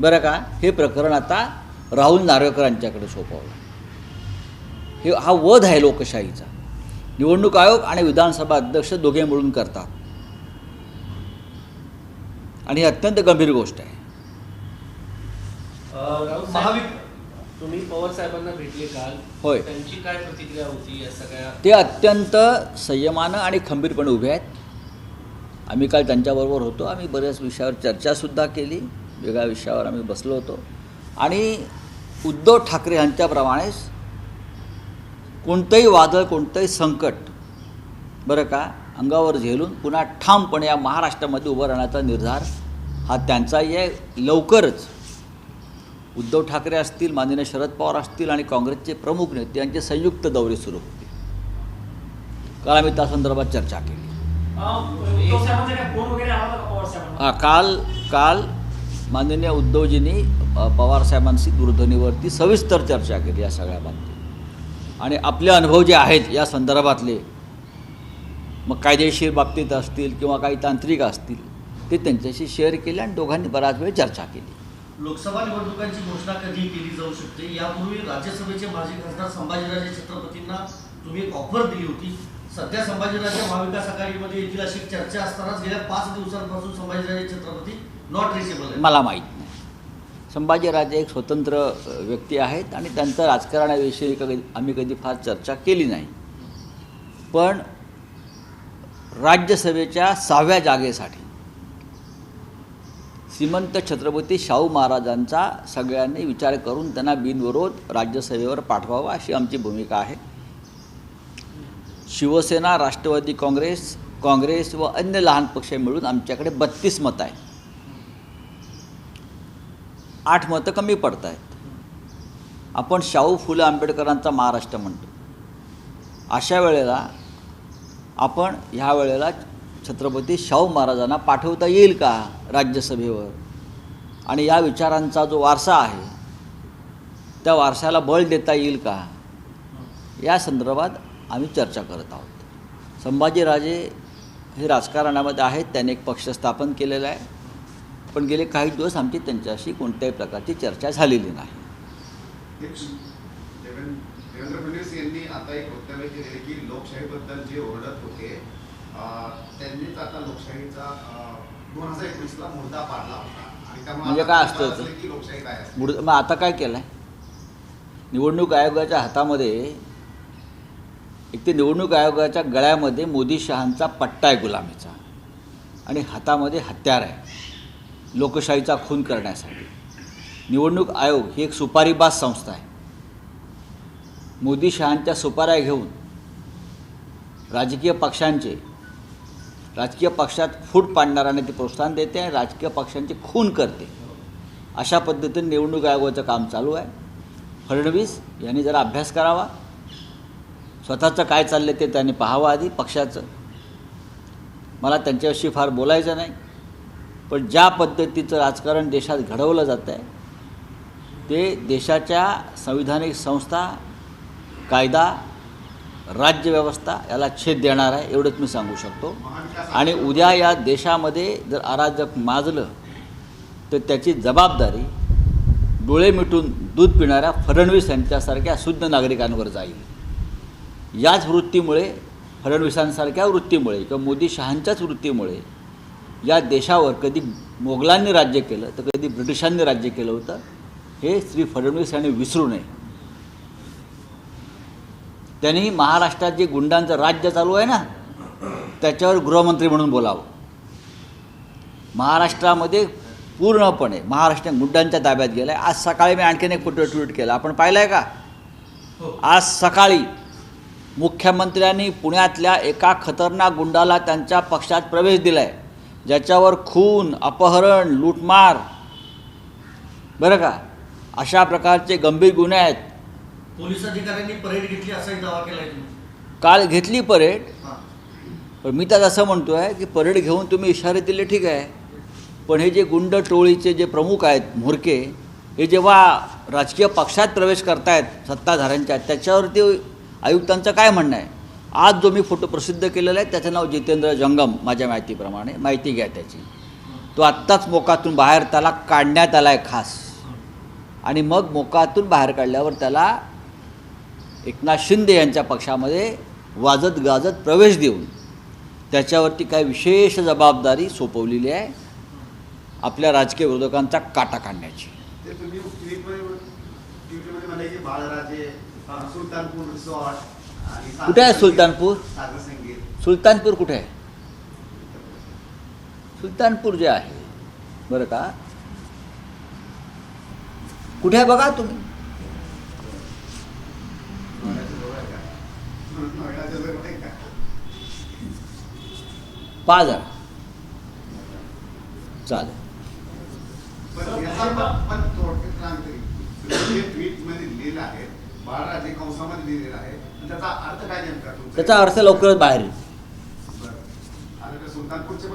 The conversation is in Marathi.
बरं का? हे प्रकरण आता राहुल नार्वेकर यांच्याकडे सोपवलं. हे हा वध आहे लोकशाहीचा. निवडणूक आयोग आणि विधानसभा अध्यक्ष दोघे मिळून करतात. आणि ही अत्यंत गंभीर गोष्ट आहे. तुम्ही पवार साहेबांना भेटले काल. होय. त्यांची काय प्रतिक्रिया होती या सगळ्या ते अत्यंत संयमानं आणि खंबीरपणे उभे आहेत. आम्ही काल त्यांच्याबरोबर होतो. आम्ही बऱ्याच विषयावर चर्चासुद्धा केली. वेगळ्या विषयावर आम्ही बसलो होतो. आणि उद्धव ठाकरे यांच्याप्रमाणेच कोणतंही वादळ कोणतंही संकट बरं का अंगावर झेलून पुन्हा ठामपणे या महाराष्ट्रामध्ये उभं राहण्याचा निर्धार हा त्यांचाही आहे. लवकरच उद्धव ठाकरे असतील माननीय शरद पवार असतील आणि काँग्रेसचे प्रमुख नेते यांचे संयुक्त दौरे सुरू होते काल आम्ही त्या संदर्भात चर्चा केली. हा, काल काल माननीय उद्धवजींनी अ, पवारसाहेबांशी दूरध्वनीवरती सविस्तर चर्चा केली या सगळ्या बाबतीत. आणि आपले अनुभव जे आहेत या संदर्भातले मग कायदेशीर बाबतीत असतील किंवा काही तांत्रिक असतील ते त्यांच्याशी शेअर केले आणि दोघांनी बराच वेळ चर्चा केली. लोकसभा निवडणुकांची घोषणा कधी केली जाऊ शकते? यापूर्वी राज्यसभेचे माजी खासदार संभाजीराजे छत्रपतींना तुम्ही एक ऑफर दिली होती. सध्या संभाजीराजे महाविकास आघाडीमध्ये येतील अशी चर्चा असतानाच गेल्या पाच दिवसांपासून संभाजीराजे छत्रपती नॉट रिचेबल मला माहीत नाही. संभाजीराजे एक स्वतंत्र व्यक्ती आहेत आणि त्यांचं राजकारणाविषयी कधी आम्ही कधी फार चर्चा केली नाही. पण राज्यसभेच्या सहाव्या जागेसाठी श्रीमंत छत्रपती शाहू महाराजांचा सगळ्यांनी विचार करून त्यांना बिनविरोध राज्यसभेवर पाठवावा अशी आमची भूमिका आहे. शिवसेना राष्ट्रवादी काँग्रेस काँग्रेस व अन्य लहान पक्ष मिळून आमच्याकडे बत्तीस मतं आहे आठ मतं कमी पडत आहेत आपण शाहू फुले आंबेडकरांचा महाराष्ट्र म्हणतो. अशा वेळेला आपण ह्या वेळेला छत्रपती शाहू महाराजांना पाठवता येईल का राज्यसभेवर? आणि या विचारांचा जो वारसा आहे त्या वारशाला बळ देता येईल का? या संदर्भात आम्ही चर्चा करत आहोत. संभाजीराजे हे राजकारणामध्ये आहेत त्यांनी एक पक्ष स्थापन केलेला आहे. पण गेले काही दिवस आमची त्यांच्याशी कोणत्याही प्रकारची चर्चा झालेली नाही. देवेंद्र फडणवीस यांनी आता एक वक्तव्य केले की लोकशाहीबद्दल जे ओरडत होते त्यांनीच आता लोकशाहीचा दोन हजार मुद्दा पाडला होता. म्हणजे काय असतं? मग आता काय केलं आहे निवडणूक आयोगाच्या हातामध्ये एक ते निवडणूक आयोगाच्या गळ्यामध्ये मोदी शहांचा पट्टा आहे गुलामीचा. आणि हातामध्ये हत्यार आहे. लोकशाहीचा खून करण्यासाठी. निवडणूक आयोग ही एक सुपारीबाज संस्था आहे. मोदी शहांच्या सुपाऱ्या घेऊन राजकीय पक्षांचे राजकीय पक्षात फूट पाडणाऱ्यांना ते प्रोत्साहन देते आणि राजकीय पक्षांचे खून करते. अशा पद्धतीने निवडणूक आयोगाचं काम चालू आहे. फडणवीस यांनी जरा अभ्यास करावा. स्वतःचं काय चाललं ते त्यांनी पाहावं आधी पक्षाचं. मला त्यांच्याविषयी फार बोलायचं नाही पण ज्या पद्धतीचं राजकारण देशात घडवलं जातं आहे ते देशाच्या संविधानिक संस्था कायदा राज्यव्यवस्था याला छेद देणार आहे एवढंच मी सांगू शकतो. आणि उद्या या देशामध्ये जर अराजक माजलं तर त्याची जबाबदारी डोळे मिटून दूध पिणाऱ्या फडणवीस यांच्यासारख्या शुद्ध नागरिकांवर जाईल. याच वृत्तीमुळे फडणवीसांसारख्या वृत्तीमुळे किंवा मोदी शहांच्याच वृत्तीमुळे या देशावर कधी मोगलांनी राज्य केलं तर कधी ब्रिटिशांनी राज्य केलं होतं हे श्री फडणवीस यांनी विसरू नये. त्यांनी महाराष्ट्रात जे गुंडांचं राज्य चालू आहे ना त्याच्यावर गृहमंत्री म्हणून बोलावं. महाराष्ट्रामध्ये पूर्णपणे महाराष्ट्र गुंडांच्या ताब्यात गेलं आहे आज सकाळी मी आणखीन एक फोटो ट्विट केला. आपण पाहिलं आहे का? हो. आज सकाळी मुख्यमंत्र्यांनी पुण्यातल्या एका खतरनाक गुंडाला त्यांच्या पक्षात प्रवेश दिला आहे ज्याच्यावर खून अपहरण लूटमार बरं का? अशा प्रकारचे गंभीर गुन्हे आहेत. पोलीस अधिकाऱ्यांनी परेड घेतली असाही दावा केलाय तुम्ही. काल घेतली परेड. पण मी तर असं म्हणतो आहे की परेड घेऊन तुम्ही इशारे दिले ठीक आहे. पण हे जे गुंड टोळीचे जे प्रमुख आहेत म्होरके हे जेव्हा राजकीय पक्षात प्रवेश करतायत सत्ताधाऱ्यांच्या त्याच्यावरती आयुक्तांचं काय म्हणणं आहे? आज जो मी फोटो प्रसिद्ध केलेला आहे त्याचं नाव जितेंद्र जंगम माझ्या माहितीप्रमाणे माहिती घ्या त्याची. तो आत्ताच मोकातून बाहेर त्याला काढण्यात आला आहे खास. आणि मग मोकातून बाहेर काढल्यावर त्याला एकनाथ शिंदे यांच्या पक्षामध्ये वाजत गाजत प्रवेश देऊन त्याच्यावरती काय विशेष जबाबदारी सोपवलेली आहे आपल्या राजकीय विरोधकांचा काटा काढण्याची. सुलतानपूर रिसॉर्ट आणि कुठे आहे सुलतानपूर? सागर संगीत सुलतानपूर कुठे आहे सुलतानपूर जे आहे बरं का कुठे आहे बघा तुम्ही नोएडाच्या जवळ आहे का? नोएडाच्या जवळ आहे का? पहा जरा चालेल पण याचा पण- पण थोडक्यात सांग तरी. तुम्ही जे ट्विटमध्ये लिहिलं आहे बाळराजे कंसामध्ये लिहिलेलं आहे त्याचा अर्थ काय नेमका त्याचा अर्थ लवकरच बाहेर येईल.